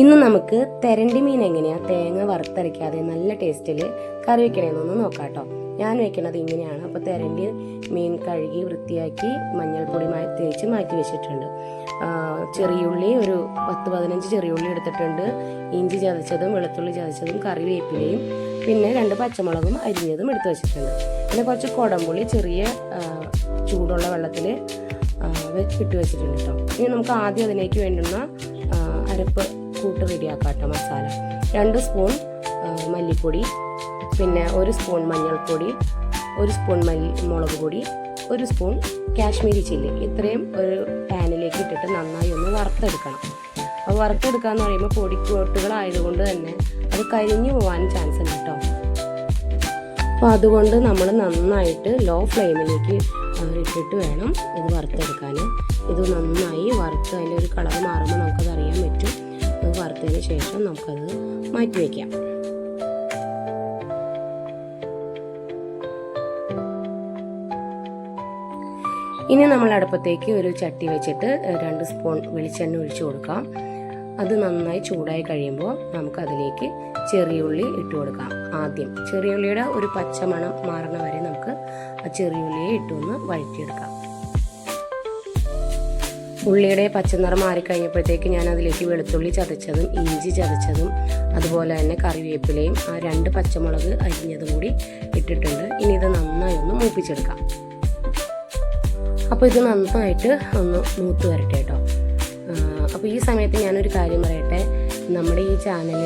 ഇന്ന് നമുക്ക് തെരണ്ടി മീൻ എങ്ങനെയാ തേങ്ങ വറുത്തരയ്ക്കാതെ നല്ല ടേസ്റ്റിൽ കറി വെക്കണമെന്നൊന്ന് നോക്കാം കേട്ടോ ഞാൻ വെക്കുന്നത് ഇങ്ങനെയാണ്. അപ്പോൾ തെരണ്ടി മീൻ കഴുകി വൃത്തിയാക്കി മഞ്ഞൾപ്പൊടി തേച്ച് മാറ്റി വെച്ചിട്ടുണ്ട്. ചെറിയുള്ളി ഒരു പത്ത് പതിനഞ്ച് ചെറിയുള്ളി എടുത്തിട്ടുണ്ട്. ഇഞ്ചി ചതച്ചതും വെളുത്തുള്ളി ചതച്ചതും കറിവേപ്പിലയും പിന്നെ രണ്ട് പച്ചമുളകും അരിഞ്ഞതും എടുത്ത് വെച്ചിട്ടുണ്ട്. പിന്നെ കുറച്ച് കുടംപുളി ചെറിയ ചൂടുള്ള വെള്ളത്തിൽ ഇട്ട് വെച്ചിട്ടുണ്ട് കേട്ടോ ഇനി നമുക്ക് ആദ്യം അതിലേക്ക് വേണ്ടുന്ന അരപ്പ് കൂട്ട് റെഡിയാക്കാം കേട്ടോ മസാല. രണ്ട് സ്പൂൺ മല്ലിപ്പൊടി പിന്നെ ഒരു സ്പൂൺ മഞ്ഞൾപ്പൊടി ഒരു സ്പൂൺ മല്ലി മുളക് പൊടി ഒരു സ്പൂൺ കാശ്മീരി ചില്ലി. ഇത്രയും ഒരു പാനിലേക്ക് ഇട്ടിട്ട് നന്നായി ഒന്ന് വറുത്തെടുക്കണം. അപ്പോൾ വറുത്തെടുക്കുക എന്ന് പറയുമ്പോൾ പൊടിക്കോട്ടുകളായതുകൊണ്ട് തന്നെ അത് കരിഞ്ഞു പോകാൻ ചാൻസ് ഉണ്ട് കേട്ടോ അപ്പോൾ അതുകൊണ്ട് നമ്മൾ നന്നായിട്ട് ലോ ഫ്ലെയിമിലേക്ക് ഇട്ടിട്ട് വേണം ഇത് വറുത്തെടുക്കാൻ ഇത് നന്നായി വറുത്ത് അതിന്റെ ഒരു കളർ മാറുമ്പോൾ നമുക്കത് അറിയാൻ പറ്റും. അത് വറുത്തതിന് ശേഷം നമുക്കത് മാറ്റി വയ്ക്കാം. ഇനി നമ്മൾ അടുപ്പത്തേക്ക് ഒരു ചട്ടി വെച്ചിട്ട് രണ്ട് സ്പൂൺ വെളിച്ചെണ്ണ ഒഴിച്ചു കൊടുക്കാം. അത് നന്നായി ചൂടായി കഴിയുമ്പോൾ നമുക്കതിലേക്ക് ചെറിയുള്ളി ഇട്ട് കൊടുക്കാം. ആദ്യം ചെറിയുള്ളിയുടെ ഒരു പച്ചമണം മാറണ വരെ നമുക്ക് ആ ചെറിയുള്ളിയെ ഇട്ടൊന്ന് വഴറ്റിയെടുക്കാം. ഉള്ളിയുടെ പച്ചനിറം മാറിക്കഴിഞ്ഞപ്പോഴത്തേക്ക് ഞാൻ അതിലേക്ക് വെളുത്തുള്ളി ചതച്ചതും ഇഞ്ചി ചതച്ചതും അതുപോലെ തന്നെ കറിവേപ്പിലയും ആ രണ്ട് പച്ചമുളക് അരിഞ്ഞതും കൂടി ഇട്ടിട്ടുണ്ട്. ഇനി ഇത് നന്നായി ഒന്ന് മൂപ്പിച്ചെടുക്കാം. അപ്പോൾ ഇത് നന്നായിട്ട് ഒന്ന് മൂത്ത് വരട്ടെ കേട്ടോ. അപ്പോൾ ഈ സമയത്ത് ഞാനൊരു കാര്യം പറയട്ടെ. നമ്മുടെ ഈ ചാനൽ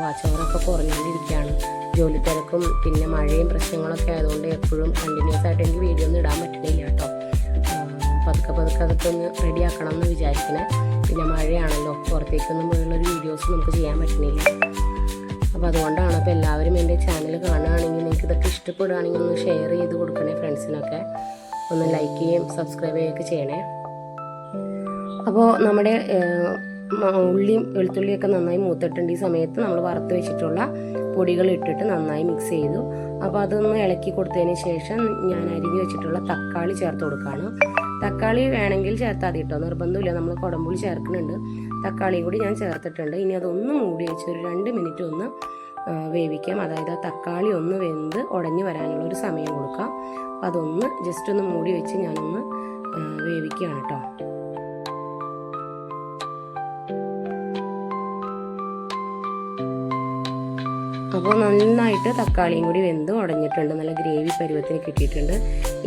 വാച്ചോറൊക്കെ കുറഞ്ഞുകൊണ്ടിരിക്കുകയാണ്. ജോലി തിരക്കും പിന്നെ മഴയും പ്രശ്നങ്ങളൊക്കെ ആയതുകൊണ്ട് എപ്പോഴും കണ്ടിന്യൂസ് ആയിട്ട് എനിക്ക് വീഡിയോ ഒന്നും ഇടാൻ പറ്റുന്നില്ല കേട്ടോ. പതുക്കെ പതുക്കെ അതൊക്കെ ഒന്ന് റെഡി ആക്കണം എന്ന് വിചാരിക്കണേ. പിന്നെ മഴയാണല്ലോ പുറത്തേക്കൊന്നും പോയുള്ളൊരു വീഡിയോസ് നമുക്ക് ചെയ്യാൻ പറ്റുന്നില്ല അപ്പോൾ അതുകൊണ്ടാണ് അപ്പോൾ എല്ലാവരും എന്റെ ചാനൽ കാണുകയാണെങ്കിൽ നിങ്ങൾക്ക് ഇതൊക്കെ ഇഷ്ടപ്പെടുകയാണെങ്കിൽ ഒന്ന് ഷെയർ ചെയ്ത് കൊടുക്കണേ ഫ്രണ്ട്സിനൊക്കെ ഒന്ന് ലൈക്ക് ചെയ്യുകയും സബ്സ്ക്രൈബ് ചെയ്യുകയൊക്കെ ചെയ്യണേ. അപ്പോൾ നമ്മുടെ ഉള്ളിയും വെളുത്തുള്ളിയൊക്കെ നന്നായി മൂത്തിട്ടുണ്ട്. ഈ സമയത്ത് നമ്മൾ വറുത്ത് വെച്ചിട്ടുള്ള പൊടികൾ ഇട്ടിട്ട് നന്നായി മിക്സ് ചെയ്തു. അപ്പോൾ അതൊന്ന് ഇളക്കി കൊടുത്തതിന് ശേഷം ഞാൻ അരിഞ്ഞു വെച്ചിട്ടുള്ള തക്കാളി ചേർത്ത് കൊടുക്കുകയാണ്. തക്കാളി വേണമെങ്കിൽ ചേർത്താൽ മതി കേട്ടോ നിർബന്ധമില്ല. നമ്മൾ കുടമ്പുളി ചേർക്കുന്നുണ്ട്. തക്കാളി കൂടി ഞാൻ ചേർത്തിട്ടുണ്ട്. ഇനി അതൊന്ന് മൂടി വെച്ച് ഒരു രണ്ട് മിനിറ്റ് ഒന്ന് വേവിക്കാം. അതായത് ആ തക്കാളി ഒന്ന് വെന്ത് ഉടഞ്ഞു വരാനുള്ള ഒരു സമയം കൊടുക്കാം. അതൊന്ന് ജസ്റ്റ് ഒന്ന് മൂടി വെച്ച് ഞാനൊന്ന് വേവിക്കുകയാണ് കേട്ടോ അപ്പോൾ നന്നായിട്ട് തക്കാളിയും കൂടി വെന്ത് ഉടഞ്ഞിട്ടുണ്ട്. നല്ല ഗ്രേവി പരുവത്തിന് കിട്ടിയിട്ടുണ്ട്.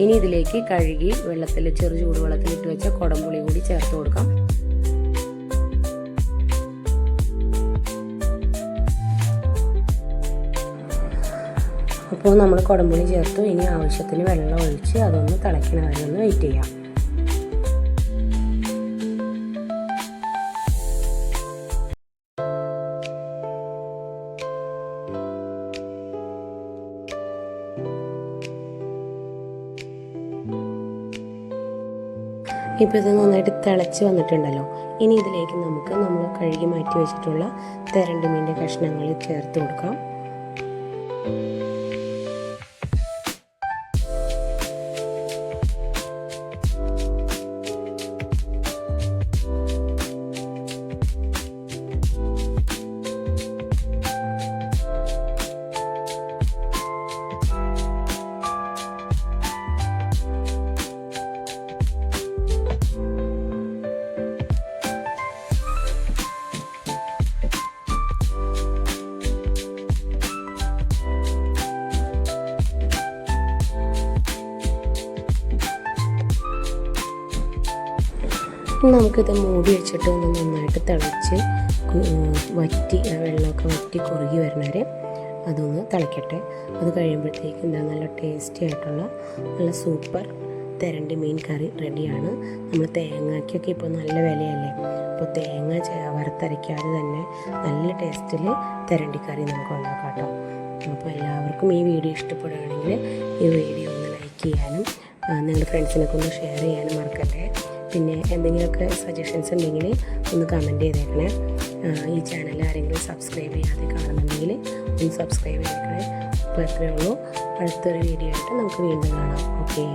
ഇനി ഇതിലേക്ക് കഴുകി വെള്ളത്തിൽ ചെറു ചൂടുവെള്ളത്തിൽ ഇട്ട് വെച്ച കുടംപുളി കൂടി ചേർത്ത് കൊടുക്കാം. അപ്പോൾ നമ്മൾ കുടംപുളി ചേർത്തു. ഇനി ആവശ്യത്തിന് വെള്ളം ഒഴിച്ച് അതൊന്ന് തിളയ്ക്കണ ഒന്ന് വെയിറ്റ് ചെയ്യാം. ഇപ്പോൾ ഇത് നന്നായിട്ട് തിളച്ച് വന്നിട്ടുണ്ടല്ലോ. ഇനി ഇതിലേക്ക് നമുക്ക് നമ്മൾ കഴുകി മാറ്റി വെച്ചിട്ടുള്ള തെരണ്ടുമീന്റെ കഷ്ണങ്ങൾ ചേർത്ത് കൊടുക്കാം. നമുക്കിത് മൂടി വെച്ചിട്ട് ഒന്ന് നന്നായിട്ട് തിളച്ച് വറ്റി വെള്ളമൊക്കെ വറ്റി കുറുകി വരണവരെ അതൊന്ന് തിളയ്ക്കട്ടെ അത് കഴിയുമ്പോഴത്തേക്ക് എന്താ നല്ല ടേസ്റ്റി ആയിട്ടുള്ള നല്ല സൂപ്പർ തെരണ്ടി മീൻ കറി റെഡിയാണ് നമ്മൾ തേങ്ങയ്ക്കൊക്കെ ഇപ്പോൾ നല്ല വിലയല്ലേ? അപ്പോൾ തേങ്ങ വറുത്തരയ്ക്കാതെ തന്നെ നല്ല ടേസ്റ്റിൽ തെരണ്ടി കറി നമുക്ക് ഉണ്ടാക്കാം കേട്ടോ അപ്പോൾ എല്ലാവർക്കും ഈ വീഡിയോ ഇഷ്ടപ്പെടുകയാണെങ്കിൽ ഈ വീഡിയോ ഒന്ന് ലൈക്ക് ചെയ്യാനും നിങ്ങളുടെ ഫ്രണ്ട്സിനൊക്കെ ഒന്ന് ഷെയർ ചെയ്യാനും മറക്കല്ലേ? പിന്നെ എന്തെങ്കിലുമൊക്കെ സജഷൻസ് ഉണ്ടെങ്കിൽ ഒന്ന് കമന്റ് ചെയ്തേക്കണേ. ഈ ചാനൽ ആരെങ്കിലും സബ്സ്ക്രൈബ് ചെയ്യാതെ കാണുന്നുണ്ടെങ്കിൽ ഒന്ന് സബ്സ്ക്രൈബ് ചെയ്തേക്കണേ. അപ്പോൾ എത്രയേ ഉള്ളൂ. അടുത്തൊരു വീഡിയോ ആയിട്ട് നമുക്ക് വീണ്ടും കാണാം. ഓക്കേ